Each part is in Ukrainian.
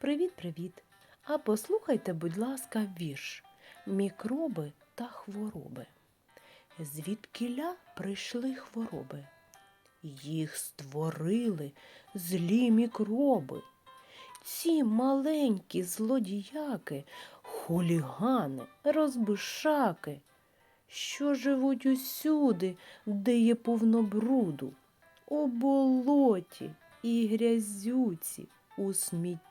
Привіт-привіт! А послухайте, будь ласка, вірш Мікроби та хвороби. Звідкіля прийшли хвороби? Їх створили злі мікроби. Ці маленькі злодіяки, хулігани, розбишаки, що живуть усюди, де є повно бруду, у болоті і грязюці, у смітті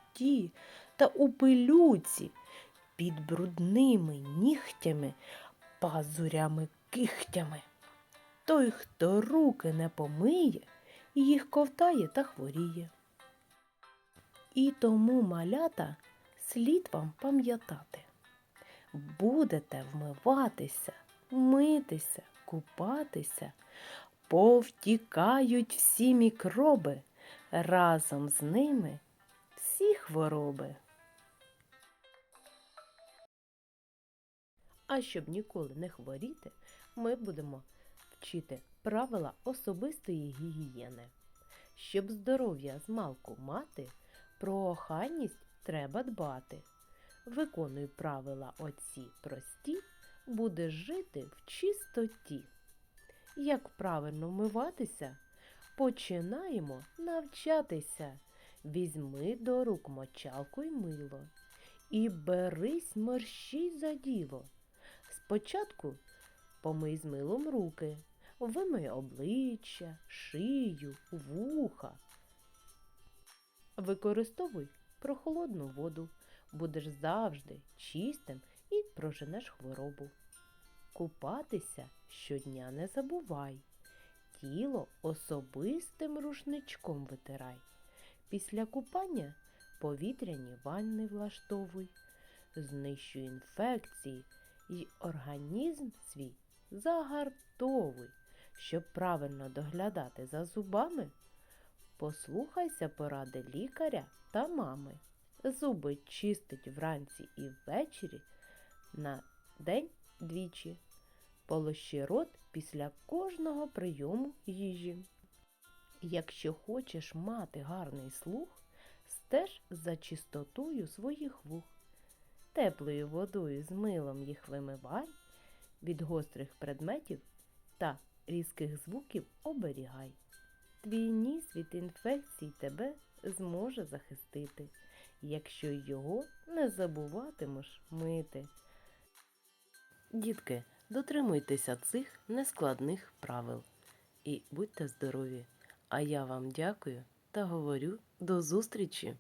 та у пилюці, під брудними нігтями, пазурями кихтями. Той, хто руки не помиє, їх ковтає та хворіє. І тому, малята, слід вам пам'ятати. Будете вмиватися, митися, купатися, повтікають всі мікроби, разом з ними хвороби. А щоб ніколи не хворіти, ми будемо вчити правила особистої гігієни. Щоб здоров'я змалку мати, про охайність треба дбати. Виконуй правила оці прості, будеш жити в чистоті. Як правильно вмиватися? Починаємо навчатися. Візьми до рук мочалку й мило. І берись мерщій за діло. Спочатку помий з милом руки, вимий обличчя, шию, вуха. Використовуй прохолодну воду, будеш завжди чистим і проженеш хворобу. Купатися щодня не забувай. Тіло особистим рушничком витирай. Після купання повітряні ванни влаштовуй, знищуй інфекції і організм свій загартовуй. Щоб правильно доглядати за зубами, послухайся поради лікаря та мами. Зуби чистить вранці і ввечері на день двічі. Полощи рот після кожного прийому їжі. Якщо хочеш мати гарний слух, стеж за чистотою своїх вух. Теплою водою з милом їх вимивай, від гострих предметів та різких звуків оберігай. Твій ніс від інфекцій тебе зможе захистити, якщо його не забуватимеш мити. Дітки, дотримуйтеся цих нескладних правил і будьте здорові! А я вам дякую та говорю до зустрічі!